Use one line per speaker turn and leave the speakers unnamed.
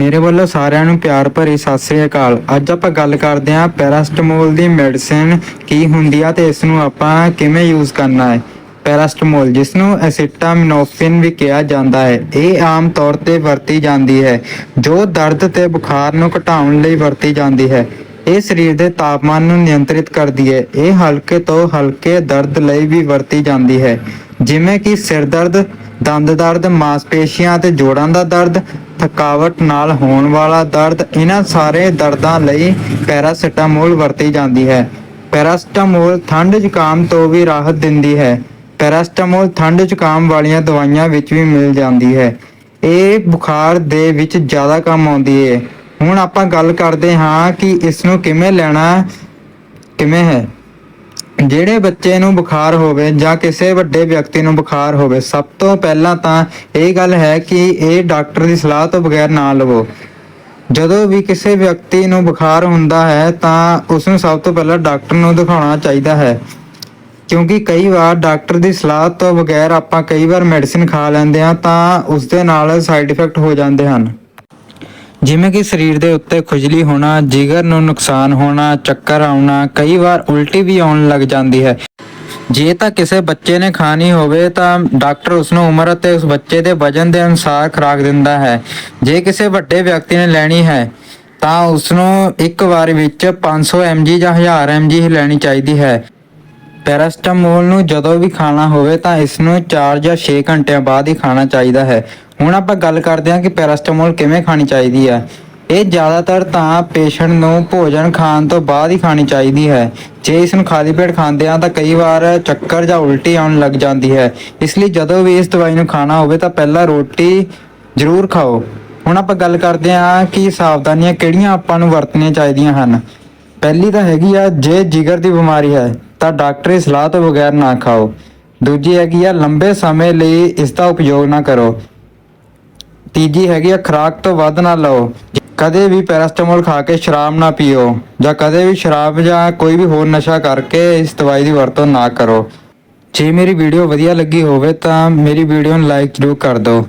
ਮੇਰੇ ਵੱਲੋਂ ਸਾਰਿਆਂ ਨੂੰ ਪਿਆਰ ਭਰੀ ਸਤਿ ਸ੍ਰੀ ਅਕਾਲ। ਅੱਜ ਆਪਾਂ ਗੱਲ ਕਰਦੇ ਹਾਂ ਪੈਰਾਸਟਾਮੋਲ ਦੀ ਮੈਡੀਸਿਨ ਕੀ ਹੁੰਦੀ ਆ ਤੇ ਇਸ ਨੂੰ ਆਪਾਂ ਕਿਵੇਂ ਯੂਜ਼ ਕਰਨਾ ਹੈ। ਪੈਰਾਸਟਾਮੋਲ ਜਿਸ ਨੂੰ ਐਸਿਟਾਮਿਨੋਫਿਨ ਵੀ ਕਿਹਾ ਜਾਂਦਾ ਹੈ, ਇਹ ਆਮ ਤੌਰ ਤੇ ਵਰਤੀ ਜਾਂਦੀ ਹੈ, ਜੋ ਦਰਦ ਤੇ ਬੁਖਾਰ ਨੂੰ ਘਟਾਉਣ ਲਈ ਵਰਤੀ ਜਾਂਦੀ ਹੈ। ਇਹ ਸਰੀਰ ਦੇ ਤਾਪਮਾਨ ਨੂੰ ਨਿਯੰਤਰਿਤ ਕਰਦੀ ਹੈ। ਇਹ ਹਲਕੇ ਤੋਂ ਹਲਕੇ ਦਰਦ ਲਈ ਵੀ ਵਰਤੀ ਜਾਂਦੀ ਹੈ। ਜਿਵੇਂ ਕਿ ਸਿਰ ਦਰਦ ਦੰਦ ਦਰਦ, ਮਾਸਪੇਸ਼ੀਆਂ ਅਤੇ ਜੋੜਾਂ ਦਾ ਦਰਦ ਥਕਾਵਟ ਨਾਲ ਹੋਣ ਵਾਲਾ ਦਰਦ ਇਹਨਾਂ ਸਾਰੇ ਦਰਦਾਂ ਲਈ ਪੈਰਾਸੀਟਾਮੋਲ ਵਰਤੀ ਜਾਂਦੀ ਹੈ। ਪੈਰਾਸੀਟਾਮੋਲ ਠੰਡ ਜ਼ੁਕਾਮ ਤੋਂ ਵੀ ਰਾਹਤ ਦਿੰਦੀ ਹੈ। ਪੈਰਾਸੀਟਾਮੋਲ ਠੰਡ ਜ਼ੁਕਾਮ ਵਾਲੀਆਂ ਦਵਾਈਆਂ ਵਿੱਚ ਵੀ ਮਿਲ ਜਾਂਦੀ ਹੈ। ਇਹ ਬੁਖਾਰ ਦੇ ਵਿੱਚ ਜ਼ਿਆਦਾ ਕੰਮ ਆਉਂਦੀ ਹੈ। ਹੁਣ ਆਪਾਂ ਗੱਲ ਕਰਦੇ ਹਾਂ ਕਿ ਇਸ ਨੂੰ ਕਿਵੇਂ ਲੈਣਾ, ਕਿਵੇਂ ਹੈ। ਜਿਹੜੇ ਬੱਚੇ ਨੂੰ ਬੁਖਾਰ ਹੋਵੇ ਜਾਂ ਕਿਸੇ ਵੱਡੇ ਵਿਅਕਤੀ ਨੂੰ ਬੁਖਾਰ ਹੋਵੇ, ਸਭ ਤੋਂ ਪਹਿਲਾਂ ਤਾਂ ਇਹ ਗੱਲ ਹੈ ਕਿ ਇਹ ਡਾਕਟਰ ਦੀ ਸਲਾਹ ਤੋਂ ਬਗੈਰ ਨਾ ਲਵੋ। ਜਦੋਂ ਵੀ ਕਿਸੇ ਵਿਅਕਤੀ ਨੂੰ ਬੁਖਾਰ ਹੁੰਦਾ ਹੈ ਤਾਂ ਉਸ ਨੂੰ ਸਭ ਤੋਂ ਪਹਿਲਾਂ ਡਾਕਟਰ ਨੂੰ ਦਿਖਾਉਣਾ ਚਾਹੀਦਾ ਹੈ। ਕਿਉਂਕਿ ਕਈ ਵਾਰ ਡਾਕਟਰ ਦੀ ਸਲਾਹ ਤੋਂ ਬਗੈਰ ਆਪਾਂ ਕਈ ਵਾਰ ਮੈਡੀਸਿਨ ਖਾ ਲੈਂਦੇ ਹਾਂ ਤਾਂ ਉਸ ਦੇ ਨਾਲ ਸਾਈਡ ਇਫੈਕਟ ਹੋ ਜਾਂਦੇ ਹਨ। ਜਿਵੇਂ ਕਿ ਸਰੀਰ ਦੇ ਉੱਤੇ ਖੁਜਲੀ ਹੋਣਾ, ਜਿਗਰ ਨੂੰ ਨੁਕਸਾਨ ਹੋਣਾ, ਚੱਕਰ ਆਉਣਾ, ਕਈ ਵਾਰ ਉਲਟੀ ਵੀ ਆਉਣ ਲੱਗ ਜਾਂਦੀ ਹੈ। ਜੇ ਤਾਂ ਕਿਸੇ ਬੱਚੇ ਨੇ ਖਾਣੀ ਹੋਵੇ ਤਾਂ ਡਾਕਟਰ ਉਸ ਨੂੰ ਉਮਰ ਅਤੇ ਉਸ ਬੱਚੇ ਦੇ ਵਜਨ ਦੇ ਅਨੁਸਾਰ ਖੁਰਾਕ ਦਿੰਦਾ ਹੈ। ਜੇ ਕਿਸੇ ਵੱਡੇ ਵਿਅਕਤੀ ਨੇ ਲੈਣੀ ਹੈ, ਤਾਂ ਉਸ ਨੂੰ ਇੱਕ ਵਾਰ ਵਿੱਚ 500 mg ਜਾਂ 1000 mg ਹੀ ਲੈਣੀ ਚਾਹੀਦੀ ਹੈ। ਪੈਰਾਸਟਾਮੋਲ ਨੂੰ ਜਦੋਂ ਵੀ ਖਾਣਾ ਹੋਵੇ ਤਾਂ ਇਸ ਨੂੰ 4 ਜਾਂ 6 ਘੰਟਿਆਂ ਬਾਅਦ ਹੀ ਖਾਣਾ ਚਾਹੀਦਾ ਹੈ। ਹੁਣ ਆਪਾਂ ਗੱਲ ਕਰਦੇ ਹਾਂ ਕਿ ਪੈਰਾਸਟਾਮੋਲ ਕਿਵੇਂ ਖਾਣੀ ਚਾਹੀਦੀ ਹੈ। ਇਹ ਜ਼ਿਆਦਾਤਰ ਤਾਂ ਪੇਸ਼ੈਂਟ ਨੂੰ ਭੋਜਨ ਖਾਣ ਤੋਂ ਬਾਅਦ ਹੀ ਖਾਣੀ ਚਾਹੀਦੀ ਹੈ। ਜੇ ਇਸ ਨੂੰ ਖਾਲੀ ਪੇਟ ਖਾਂਦੇ ਆ ਤਾਂ ਕਈ ਵਾਰ ਚੱਕਰ ਜਾਂ ਉਲਟੀ ਆਉਣ ਲੱਗ ਜਾਂਦੀ ਹੈ। ਇਸ ਲਈ ਜਦੋਂ ਵੀ ਇਸ ਦਵਾਈ ਨੂੰ ਖਾਣਾ ਹੋਵੇ ਤਾਂ ਪਹਿਲਾਂ ਰੋਟੀ ਜ਼ਰੂਰ ਖਾਓ। ਹੁਣ ਆਪਾਂ ਗੱਲ ਕਰਦੇ ਹਾਂ ਕਿ ਸਾਵਧਾਨੀਆਂ ਕਿਹੜੀਆਂ ਆਪਾਂ ਨੂੰ ਵਰਤਣੀਆਂ ਚਾਹੀਦੀਆਂ ਹਨ। ਪਹਿਲੀ ਤਾਂ ਹੈਗੀ ਆ, ਜੇ ਜਿਗਰ ਦੀ ਬਿਮਾਰੀ ਹੈ ਤਾਂ ਡਾਕਟਰੀ ਸਲਾਹ ਤੋਂ ਬਗੈਰ ਨਾ ਖਾਓ। ਦੂਜੀ ਹੈਗੀ ਆ, ਲੰਬੇ ਸਮੇਂ ਲਈ ਇਸ ਦਾ ਉਪਯੋਗ ਨਾ ਕਰੋ। ਤੀਜੀ ਹੈਗੀ ਆ, ਖੁਰਾਕ ਤੋਂ ਵੱਧ ਨਾ ਲਓ। ਕਦੇ ਵੀ ਪੈਰਾਸਟਾਮੋਲ ਖਾ ਕੇ ਸ਼ਰਾਬ ਨਾ ਪੀਓ ਜਾਂ ਕਦੇ ਵੀ ਸ਼ਰਾਬ ਜਾਂ ਕੋਈ ਵੀ ਹੋਰ ਨਸ਼ਾ ਕਰਕੇ ਇਸ ਦਵਾਈ ਦੀ ਵਰਤੋਂ ਨਾ ਕਰੋ। ਜੇ ਮੇਰੀ ਵੀਡੀਓ ਵਧੀਆ ਲੱਗੀ ਹੋਵੇ ਤਾਂ ਮੇਰੀ ਵੀਡੀਓ ਨੂੰ ਲਾਈਕ ਜ਼ਰੂਰ ਕਰ ਦਿਓ।